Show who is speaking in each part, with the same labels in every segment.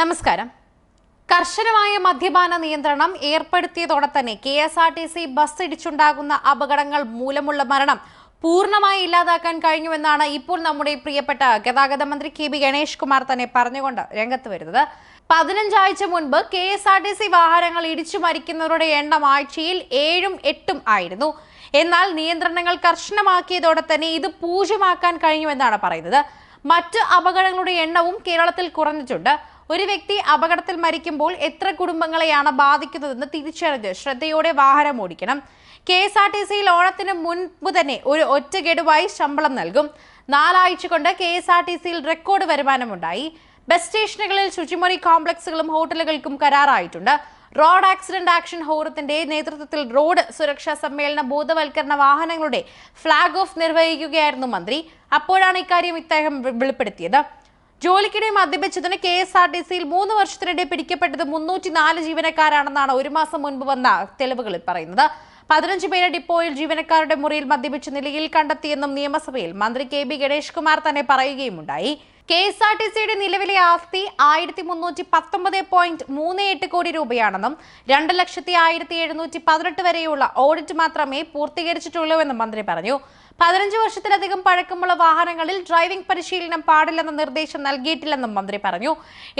Speaker 1: നമസ്കാരം. കർശനമായ മദ്യപാന നിയന്ത്രണം ഏർപ്പെടുത്തിയതോടെ തന്നെ K S R T C bus ഇടിച്ചുണ്ടാകുന്ന അപകടങ്ങൾ മൂലമുള്ള മരണം പൂർണമായി ഇല്ലാതാക്കാൻ കഴിഞ്ഞുവെന്നാണ് ഇപ്പോൾ നമ്മുടെ പ്രിയപ്പെട്ട ഗതാഗത മന്ത്രി കെ ബി ഗണേഷ് കുമാർ തന്നെ പറഞ്ഞുകൊണ്ട് രംഗത്ത് വരുന്നത്. പതിനഞ്ചാഴ്ച മുൻപ് K S R T C വാഹനങ്ങൾ ഇടിച്ചു മരിക്കുന്നവരുടെ എണ്ണം ആഴ്ചയിൽ ഏഴും എട്ടും ആയിരുന്നു. എന്നാൽ നിയന്ത്രണങ്ങൾ കർശനമാക്കിയതോടെ തന്നെ ഇത് പൂജ്യമാക്കാൻ കഴിഞ്ഞുവെന്നാണ് പറയുന്നത്. മറ്റ് അപകടങ്ങളുടെ എണ്ണവും കേരളത്തിൽ കുറഞ്ഞിട്ടുണ്ട്. ഒരു വ്യക്തി അപകടത്തിൽ മരിക്കുമ്പോൾ എത്ര കുടുംബങ്ങളെയാണ് ബാധിക്കുന്നതെന്ന് തിരിച്ചറിഞ്ഞ് ശ്രദ്ധയോടെ വാഹനം ഓടിക്കണം. കെ എസ് ആർ ടി സിയിൽ ഓണത്തിന് മുൻപ് തന്നെ ഒരു ഒറ്റ ഗഡുവായി ശമ്പളം നൽകും. നാലാഴ്ച കൊണ്ട് കെ എസ് ആർ ടി സിയിൽ റെക്കോർഡ് വരുമാനമുണ്ടായി. ബസ് സ്റ്റേഷനുകളിൽ ശുചിമുറി കോംപ്ലക്സുകളും ഹോട്ടലുകൾക്കും കരാറായിട്ടുണ്ട്. റോഡ് ആക്സിഡന്റ് ആക്ഷൻ ഹോറത്തിന്റെ നേതൃത്വത്തിൽ റോഡ് സുരക്ഷാ സമ്മേളന ബോധവൽക്കരണ വാഹനങ്ങളുടെ ഫ്ളാഗ് ഓഫ് നിർവഹിക്കുകയായിരുന്നു മന്ത്രി. അപ്പോഴാണ് ഇക്കാര്യം ഇദ്ദേഹം വെളിപ്പെടുത്തിയത്. ജോലിക്കിടെ മദ്യപിച്ചതിന് കെ എസ് ആർ ടി സിയിൽ മൂന്ന് വർഷത്തിനിടെ പിടിക്കപ്പെട്ടത് മുന്നൂറ്റി നാല് ജീവനക്കാരാണെന്നാണ് ഒരു മാസം മുൻപ് വന്ന തെളിവുകളിൽ പറയുന്നത്. പതിനഞ്ച് പേരെ ഡിപ്പോയിൽ ജീവനക്കാരുടെ മുറിയിൽ മദ്യപിച്ച നിലയിൽ കണ്ടെത്തിയെന്നും നിയമസഭയിൽ മന്ത്രി കെ ബി ഗണേഷ് കുമാർ തന്നെ പറയുകയുമുണ്ടായി. കെ എസ് ആർ ടി സിയുടെ നിലവിലെ ആസ്തി ആയിരത്തി മുന്നൂറ്റി പത്തൊമ്പത് പോയിന്റ് മൂന്ന് എട്ട് കോടി രൂപയാണെന്നും രണ്ട് ലക്ഷത്തി ആയിരത്തി എഴുന്നൂറ്റി പതിനെട്ട് വരെയുള്ള ഓഡിറ്റ് മാത്രമേ പൂർത്തീകരിച്ചിട്ടുള്ളൂവെന്നും മന്ത്രി പറഞ്ഞു. പതിനഞ്ച് വർഷത്തിലധികം പഴക്കമുള്ള വാഹനങ്ങളിൽ ഡ്രൈവിംഗ് പരിശീലനം പാടില്ലെന്ന നിർദ്ദേശം നൽകിയിട്ടില്ലെന്നും മന്ത്രി പറഞ്ഞു.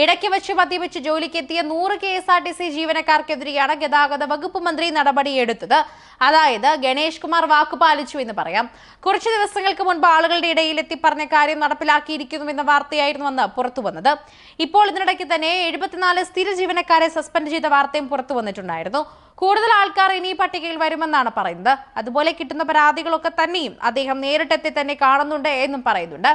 Speaker 1: ഇടയ്ക്ക് വെച്ച് മദ്യപിച്ച് ജോലിക്കെത്തിയ നൂറ് K S R T C ജീവനക്കാർക്കെതിരെയാണ് ഗതാഗത വകുപ്പ് മന്ത്രി നടപടിയെടുത്തത്. അതായത് ഗണേഷ് കുമാർ വാക്കുപാലിച്ചു എന്ന് പറയാം. കുറച്ചു ദിവസങ്ങൾക്ക് മുൻപ് ആളുകളുടെ ഇടയിൽ എത്തി പറഞ്ഞ കാര്യം നടപ്പിലാക്കിയിരിക്കുന്നുവെന്ന വാർത്തയായിരുന്നു അന്ന് പുറത്തു വന്നത്. ഇപ്പോൾ ഇതിനിടയ്ക്ക് തന്നെ എഴുപത്തിനാല് സ്ഥിര ജീവനക്കാരെ സസ്പെൻഡ് ചെയ്ത വാർത്തയും പുറത്തു വന്നിട്ടുണ്ടായിരുന്നു. കൂടുതൽ ആൾക്കാർ ഇനി പട്ടികയിൽ വരുമെന്നാണ് പറയുന്നത്. അതുപോലെ കിട്ടുന്ന പരാതികളൊക്കെ തന്നെയും അദ്ദേഹം നേരിട്ടെത്തി തന്നെ കാണുന്നുണ്ട് എന്നും പറയുന്നുണ്ട്.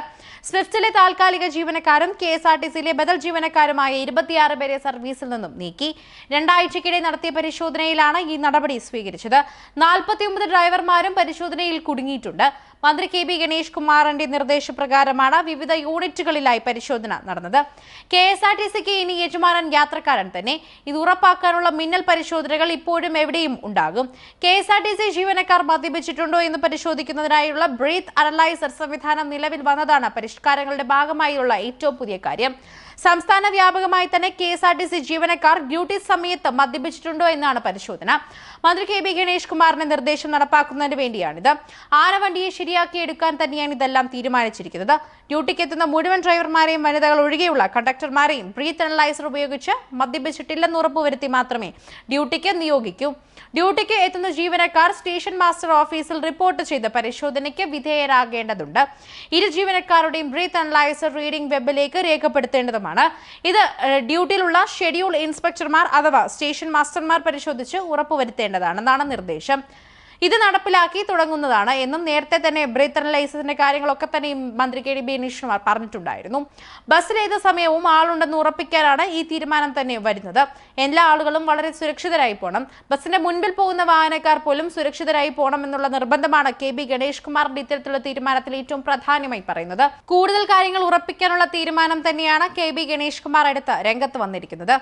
Speaker 1: സ്വിഫ്റ്റിലെ താൽക്കാലിക ജീവനക്കാരും കെ എസ് ആർ ടി സിയിലെ ബദൽ ജീവനക്കാരുമായ ഇരുപത്തിയാറ് പേരെ സർവീസിൽ നിന്നും നീക്കി. രണ്ടാഴ്ചക്കിടെ നടത്തിയ പരിശോധനയിലാണ് ഈ നടപടി സ്വീകരിച്ചത്. നാൽപ്പത്തിയൊമ്പത് ഡ്രൈവർമാരും പരിശോധനയിൽ കുടുങ്ങിയിട്ടുണ്ട്. മന്ത്രി കെ ബി ഗണേഷ് കുമാറിന്റെ നിർദ്ദേശപ്രകാരമാണ് വിവിധ യൂണിറ്റുകളിലായി പരിശോധന നടന്നത്. കെ എസ് ആർ ടി സിക്ക് ഇനി യജമാനൻ യാത്രക്കാരൻ തന്നെ. ഇത് ഉറപ്പാക്കാനുള്ള മിന്നൽ പരിശോധനകൾ ഇപ്പോഴും എവിടെയും ഉണ്ടാകും. K S R T C ജീവനക്കാർ മദ്യപിച്ചിട്ടുണ്ടോ എന്ന് പരിശോധിക്കുന്നതിനായുള്ള ബ്രീത്ത് അനലൈസർ സംവിധാനം നിലവിൽ വന്നതാണ് പരിഷ്കാരങ്ങളുടെ ഭാഗമായുള്ള ഏറ്റവും പുതിയ കാര്യം. സംസ്ഥാന വ്യാപകമായി തന്നെ K S R T C ജീവനക്കാർ ഡ്യൂട്ടി സമയത്ത് മദ്യപിച്ചിട്ടുണ്ടോ എന്നാണ് പരിശോധന. മന്ത്രി കെ ബി ഗണേഷ് കുമാറിന്റെ നിർദ്ദേശം നടപ്പാക്കുന്നതിന് വേണ്ടിയാണിത്. ആനവണ്ടിയെ ശരിയാക്കിയെടുക്കാൻ തന്നെയാണ് ഇതെല്ലാം തീരുമാനിച്ചിരിക്കുന്നത്. ഡ്യൂട്ടിക്ക് എത്തുന്ന മുഴുവൻ ഡ്രൈവർമാരെയും വനിതകൾ ഒഴികെയുള്ള കണ്ടക്ടർമാരെയും ബ്രീത്ത് അനലൈസർ ഉപയോഗിച്ച് മദ്യപിച്ചിട്ടില്ലെന്ന് ഉറപ്പുവരുത്തി മാത്രമേ ഡ്യൂട്ടിക്ക് നിയോഗിക്കൂ. ഡ്യൂട്ടിക്ക് എത്തുന്ന ജീവനക്കാർ സ്റ്റേഷൻ മാസ്റ്റർ ഓഫീസിൽ റിപ്പോർട്ട് ചെയ്ത് പരിശോധനയ്ക്ക് വിധേയരാകേണ്ടതുണ്ട്. ഇരു ജീവനക്കാരുടെയും ബ്രീത്ത് അനലൈസർ റീഡിംഗ് വെബിലേക്ക് രേഖപ്പെടുത്തേണ്ടതുമാണ് ഇത് ഡ്യൂട്ടിയിലുള്ള ഷെഡ്യൂൾ ഇൻസ്പെക്ടർമാർ അഥവാ സ്റ്റേഷൻ മാസ്റ്റർമാർ പരിശോധിച്ച് ഉറപ്പുവരുത്തേണ്ടതാണെന്നാണ് നിർദ്ദേശം. ഇത് നടപ്പിലാക്കി തുടങ്ങുന്നതാണ് എന്നും നേരത്തെ തന്നെ ബ്രീത്തർ ലൈസൻസിന്റെ കാര്യങ്ങളൊക്കെ തന്നെ മന്ത്രി കെ ഡി പറഞ്ഞിട്ടുണ്ടായിരുന്നു. ബസ്സിൽ ഏത് സമയവും ആളുണ്ടെന്ന് ഉറപ്പിക്കാനാണ് ഈ തീരുമാനം തന്നെ വരുന്നത്. എല്ലാ ആളുകളും വളരെ സുരക്ഷിതരായി പോകണം ബസ്സിന്റെ മുൻപിൽ പോകുന്ന വാഹനക്കാർ പോലും സുരക്ഷിതരായി പോകണം എന്നുള്ള നിർബന്ധമാണ് കെ ബി ഗണേഷ് കുമാറിന്റെ ഇത്തരത്തിലുള്ള തീരുമാനത്തിൽ ഏറ്റവും പ്രധാനമായി പറയുന്നത്. കൂടുതൽ കാര്യങ്ങൾ ഉറപ്പിക്കാനുള്ള തീരുമാനം തന്നെയാണ് കെ ബി ഗണേഷ് കുമാർ എടുത്ത് രംഗത്ത് വന്നിരിക്കുന്നത്.